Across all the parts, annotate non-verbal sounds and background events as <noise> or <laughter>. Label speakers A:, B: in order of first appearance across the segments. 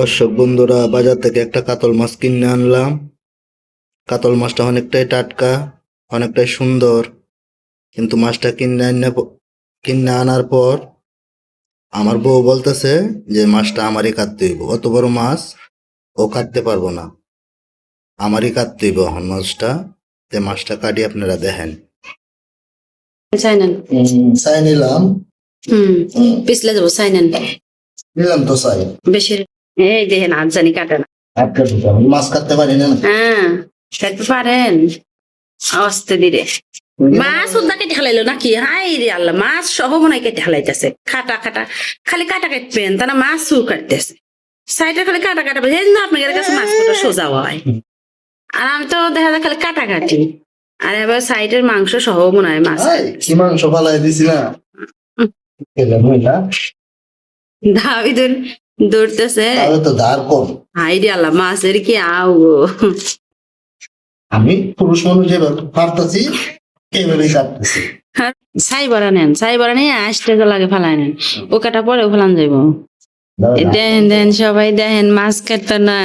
A: দর্শক বন্ধুরা বাজার থেকে একটা কাতল মাছ কিনে আনলাম। কাতল মাছটা অনেকটাই টাটকা অনেকটাই সুন্দর। কিন্তু মাছটা কিনে আনা কিনে আনার পর আমার বউ বলতেছে যে মাছটা আমারই কাটতে হইব। অত বড় মাছ ও কাটতে পারব না। আমারই কাটতে হইব এখন মাছটা। যে মাছটা কাটি আপনারা দেখেন।
B: সাইনেন
A: চাই নিলাম।
B: হুম পিছলে যাব সাইনেন
A: নিলাম তো চাই।
B: বেশি এই দেখেন জানি কাটে না
A: মাছ কাটতে পারি না?
B: হ্যাঁ কাটতে পারেন। আস্তে দিরে মাছ উদ্দা কেটে হালাইলো নাকি? হাই রে আল্লাহ মাছ সহ মনে হয় কেটে হালাইতেছে। খাটা খাটা। খালি কাটা কাটবেন তারা মাছও কাটতেছে। সাইডে খালি কাটা কাটা এই না আপনাদের কাছে মাছ কাটা সোজা হয়। আর আমি তো দেখা যায় খালি কাটা কাটি। আর এবার সাইডের মাংস সহ মনে হয় মাছ
A: এই, কি মাংস ফালাই দিছি না?
B: দৌড়তেছে।
A: তো ধার কম
B: হাই আল্লাহ মাছের কি আও
A: আমি পুরুষ মানুষ যেভাবে পারতেছি এইভাবেই কাটতেছি
B: ছাই বড়া নেন ছাই বড়া নিয়ে আসতে তো লাগে নেন। ও কাটা পরে ফেলান যাইব। এই দেখেন দেখেন সবাই দেখেন মাছ কাটবে না।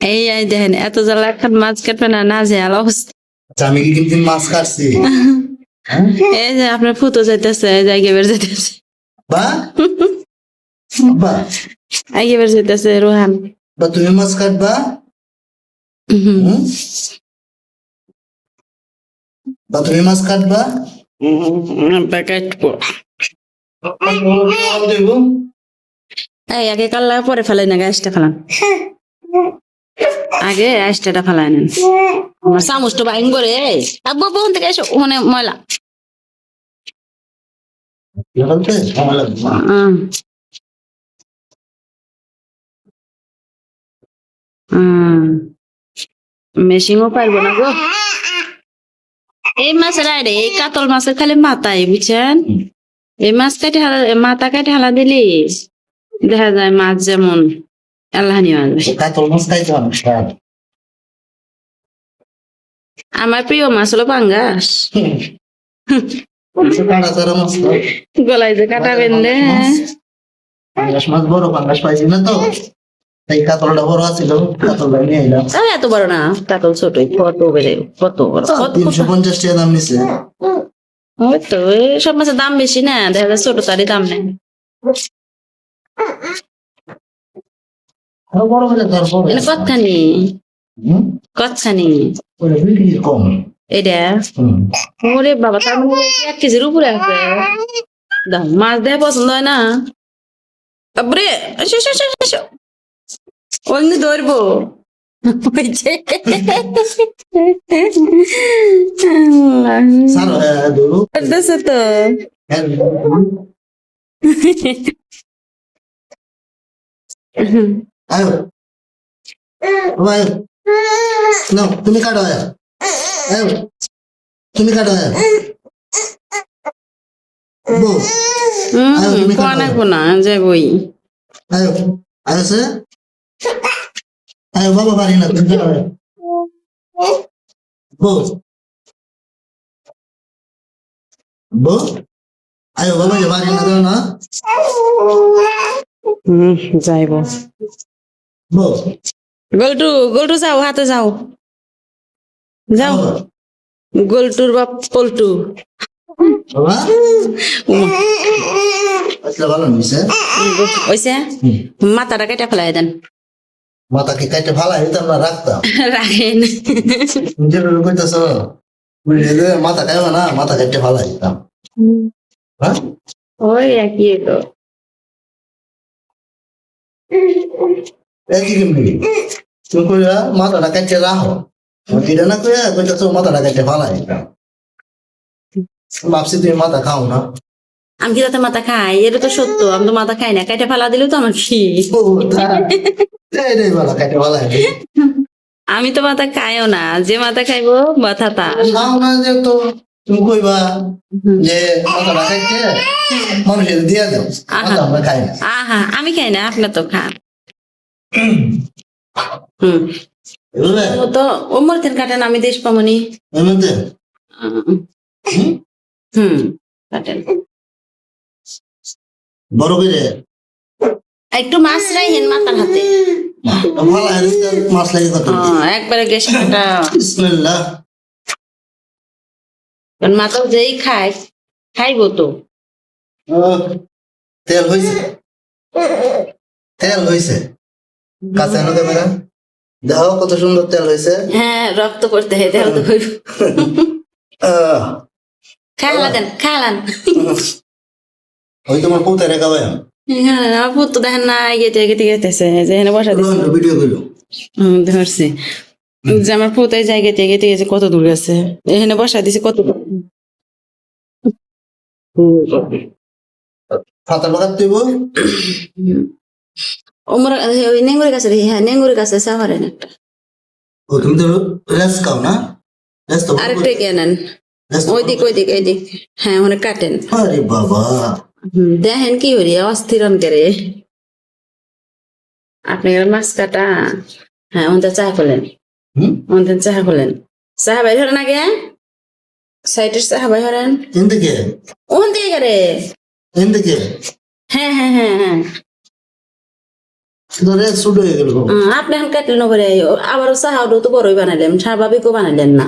B: এই দেখেন এত জ্বালা এখন মাছ কাটবে না না যে অবস্থা।
A: আচ্ছা, আমি কিন্তু মাছ কাটছি? <laughs> হ্যাঁ?
B: এই যে আপনার ফুটো যাইতেছে বের যাইতেছে।
A: বা? <laughs> বা
B: আগে বের যাইতেছে রোহান
A: বা তুমি মাছ কাটবা? বা তুমি মাছ কাটবা
B: কাটবো এই আগে কাল্লা পরে ফেলাই না গ্যাসটা ফেলান আগে গ্যাসটা ফেলাই নেন চামচটা বাইন করে আব্বু বোন থেকে এসো ওখানে ময়লা হুম হুম মেশিনও পারব না গো এই মাছের আরে এই কাতল মাছের খালি মাথায় বুঝছেন এই মাছ কাটে হালা মাথা কাটে হালা দিলি দেখা যায় মাছ যেমন। আমার প্রিয় মাছ হলো পাঙ্গাস। গলায় যে কাটা বেঁধে
A: পাঙ্গাস মাছ বড় পাঙ্গাস পাইছি না তো তাই কাতলটা বড় আছিল কাতলটা নিয়ে এলাম
B: এত বড় না কাতল ছোট কত বেড়ে কত বড়
A: তিনশো পঞ্চাশ টাকা দাম নিছে।
B: ওই তো সব মাছের দাম বেশি না দেখা যায় ছোট তারই দাম নেই
A: আরও বড় হলে ধর
B: কতখানি? কতখানি?
A: ওটা দুই কেজি কম।
B: এটা ওরে বাবা তার মানে এক কেজির উপরে আছে। দাও মাছ দেয় পছন্দ হয় না। অন্য ধরবো। ধরতেছে তো
A: তুমি কাটো তুমি কাটো।
B: কোনা কোনা যাবই
A: আয়ো আয়ো আয়ো বাবা পারি না তুমি আয়া বউ। বউ? আয়ো বাবা যে পারি না দাও না।
B: হম যাইব।
A: বউ।
B: গোলটু গোলটু যাও হাতে যাও। যাও। গোলটুর বাপ পল্টু। মাথাটা কেটে ফেলাই দেন।
A: মাথাকে কাইটে ভালো হইতো আমরা রাখতাম। <laughs>
B: রাখেন।
A: যেভাবে কইতেছ মাথা খাইবা না মাথা কাইটে ভালো হইতাম হ্যাঁ?
B: ওই একই তো
A: একই কেমনি তুমি কইরা মাথাটা কাইটে রাখো। এটা না কইয়া কইতেছ মাথাটা কাইটে ভালো হইতাম ভাবছি তুমি মাথা খাও না।
B: আমি কি তাতে মাথা খাই? এটা তো সত্য। আমি তো মাথা খাই না। কেটে ফেলা দিলেও তো আমার কি? আমি তো মাথা খাইও না। যে মাথা খাইবো মাথা
A: তো তুমি কইবা যে মানুষের দিয়া দাও। আমরা খাই না।
B: আহা আমি খাই না আপনি তো খান। হুম। তো ওমর কাটেন আমি দেশ পামনি?
A: হুম
B: কাটেন।
A: বড় করে
B: একটু মাছ রাইহেন মাথার হাতে।
A: ভালো মাছ লাগে কত
B: একবারে গেছে
A: বিসমিল্লাহ।
B: কারণ যেই খায় খাইবো তো।
A: তেল হইছে। তেল হইছে। কাছে আনো ক্যামেরা। দেখো কত সুন্দর তেল হইছে।
B: হ্যাঁ রক্ত করতে হয় দেহ তো হইব। খালান
A: ওই তোমার রেখা ভাই
B: হ্যাঁ আমার পুত তো দেখেন না গেতে গেতে গেতেছে যে এখানে বসা দিছে।
A: ভিডিও করল
B: হুম ধরছি। যে আমার পুত এই জায়গাতে গেতে গেছে কত দূর গেছে। এখানে বসা দিছে কত দূর।
A: ফাতার বাগাত তুইব
B: ওমর ওই নেঙ্গুরের কাছে হ্যাঁ নেঙ্গুরের কাছে সাহারেন একটা।
A: ও তুমি তো রেস খাও না? রেস
B: আরেকটা কে নেন
A: ওইদিক তো
B: ওই দিক ওই দিক ওই দিক হ্যাঁ ওখানে কাটেন।
A: আরে বাবা।
B: হুম, দেখেন কি হরি অস্থিরন করে। আপনি মাছ কাটা। হ্যাঁ ওদের চা
A: হুম?
B: ওদের চা করলেন চা বাই হরেন আগে? সাইডের চা বাই করে হ্যাঁ হ্যাঁ হ্যাঁ হ্যাঁ। আপনি এখন কাটলেন করে আবার চাহাও তো বড়ই বানাইলেন। স্বাভাবিকও বানাইলেন না।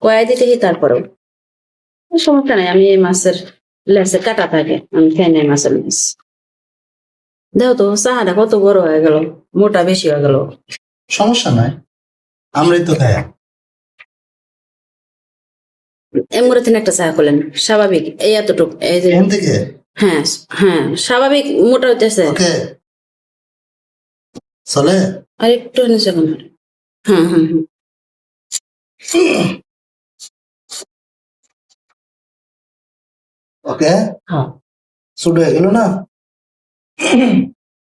B: কয়া দিতে তারপরেও? সমস্যা নাই আমি এই মাছের লেসে কাটা থাকে আমি খাই নাই মাছের লেস দেখো তো চাহাটা কত বড় হয়ে গেল মোটা বেশি হয়ে গেল
A: সমস্যা নাই আমরাই তো খাই
B: থেকে একটা চা করলেন স্বাভাবিক এই এতটুক এই যে
A: থেকে
B: হ্যাঁ হ্যাঁ স্বাভাবিক মোটা হইতেছে
A: ওকে চলে
B: আর একটু নিচে হ্যাঁ হ্যাঁ হ্যাঁ
A: ওকে
B: হ্যাঁ
A: শুট হয়ে গেল না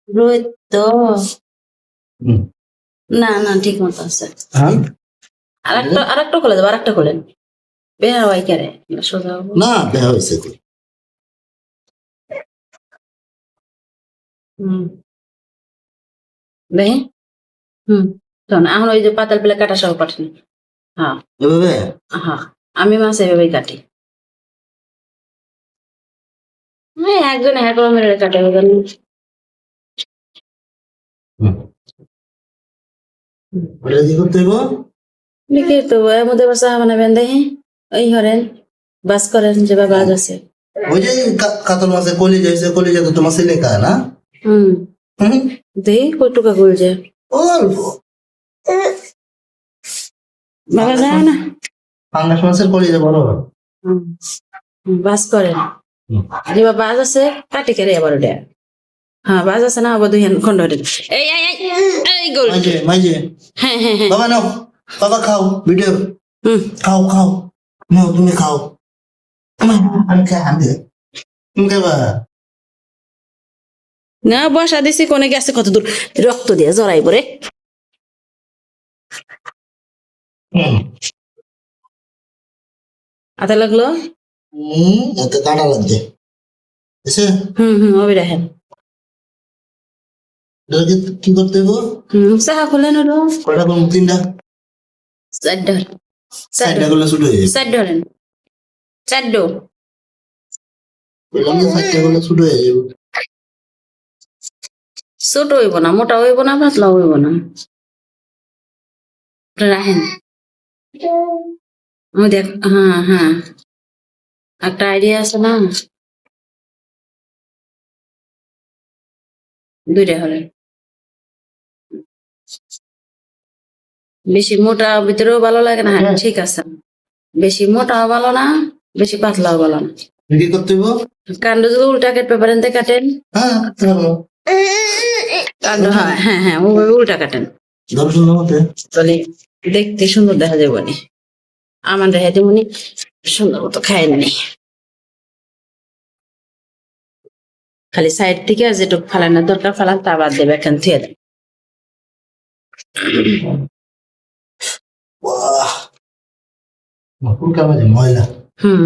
B: রোহিত তো না না ঠিক মতো আছে আরেকটা আরেকটা খুলে দেবো আরেকটা খুলেন বেহা হয় কেরে সোজা
A: না দেখা হয়েছে তো
B: হুম দেখি হুম শোন এখন ওই যে পাতাল পেলে কাটা সহ পাঠান হ্যাঁ
A: এভাবে
B: হ্যাঁ আমি মাছ এভাবেই কাটি একজন হ্যাঁ করে মেরে কাটে ওজন
A: ওটা কি করতে হইব?
B: লিখে তো এর মধ্যে বাসা বানাবেন দেখি ওই হরেন বাস করেন যে বাজ আছে
A: ওই যে কাতল মাছের কলিজা হয়েছে কলিজা তো তোমার না?
B: হুম।
A: হুম।
B: দেখি কই টুকা গুলছে
A: অল্প।
B: বাবা যায় না।
A: পাঙ্গাস মাছের কলিজা বড়
B: হুম। হুম, বাস করেন।
A: হুম।
B: যেবা বাজ আছে কাটি কেড়ে আবার ওটা? হ্যাঁ বাজ আছে না আবার দুই হান খন্ড এই এই এই, এই গোল।
A: মাইজে
B: হ্যাঁ হ্যাঁ হ্যাঁ।
A: বাবা নাও। বাবা খাও ভিডিও।
B: হুম
A: খাও খাও। নাও তুমি খাও। আমি খাই আমি তুমি খাবা
B: না বসা দিছি কোনে গেছে কত দূর। রক্ত দিয়ে জড়াই পরে হাতে লাগল?
A: এত কাটা লাগছে এসে
B: হুম হুম ওই রাখেন
A: এটাকে কি করতে হইব
B: হুম চাহা খুলেন হলো
A: কয়টা করবো তিনটা
B: চার ডর চার
A: চারটা করলে ছুটে হয়ে যাবে
B: চার ধরেন চার ডো
A: বললাম যে চারটা করলে ছুটে হয়ে যাবে
B: ছোট হইব না মোটা হইব না পাতলা হইব না আপনি রাখেন ও দেখ হ্যাঁ হ্যাঁ একটা আইডিয়া আছে না? দুইটা হলেন বেশি মোটা ভিতরেও ভালো লাগে না? হ্যাঁ ঠিক আছে। বেশি মোটাও ভালো না বেশি পাতলাও ভালো না।
A: কি করতে হইব?
B: কাণ্ড যদি উল্টা কেটে কাটেন।
A: হ্যাঁ
B: কাণ্ড হ্যাঁ হ্যাঁ হ্যাঁ ওভাবে উল্টা কাটেন। তাহলে দেখতে সুন্দর দেখা যাবে নি আমার দেখা যাবে নি সুন্দর মতো খায়নি খালি সাইড থেকে যেটুকু ফালানোর দরকার ফালান তা বাদ দেবে এখান থেকে।
A: ময়লা।
B: হুম।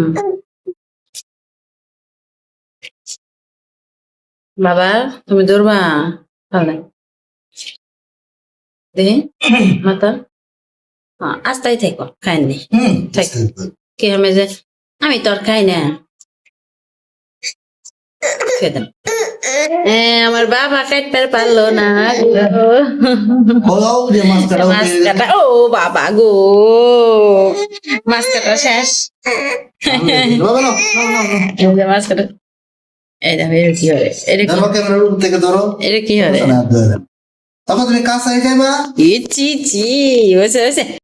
B: বাবা তুমি দৌড়বা ফালাই দেখি মাতা। আস্তাই থাকো খায়নি থাক। কে আমি যে আমি তোর খাই না। আমার বাবা কাটতে পারল না ও বাবা গো। মাছ কাটা শেষ মাছ কাটা এটা কি হবে? এটা কি?
A: ধরো থেকে ধরো।
B: এটা কি হবে?
A: তখন তুমি কাঁচাই খাইবা
B: ই চি চি হয়েছে হয়েছে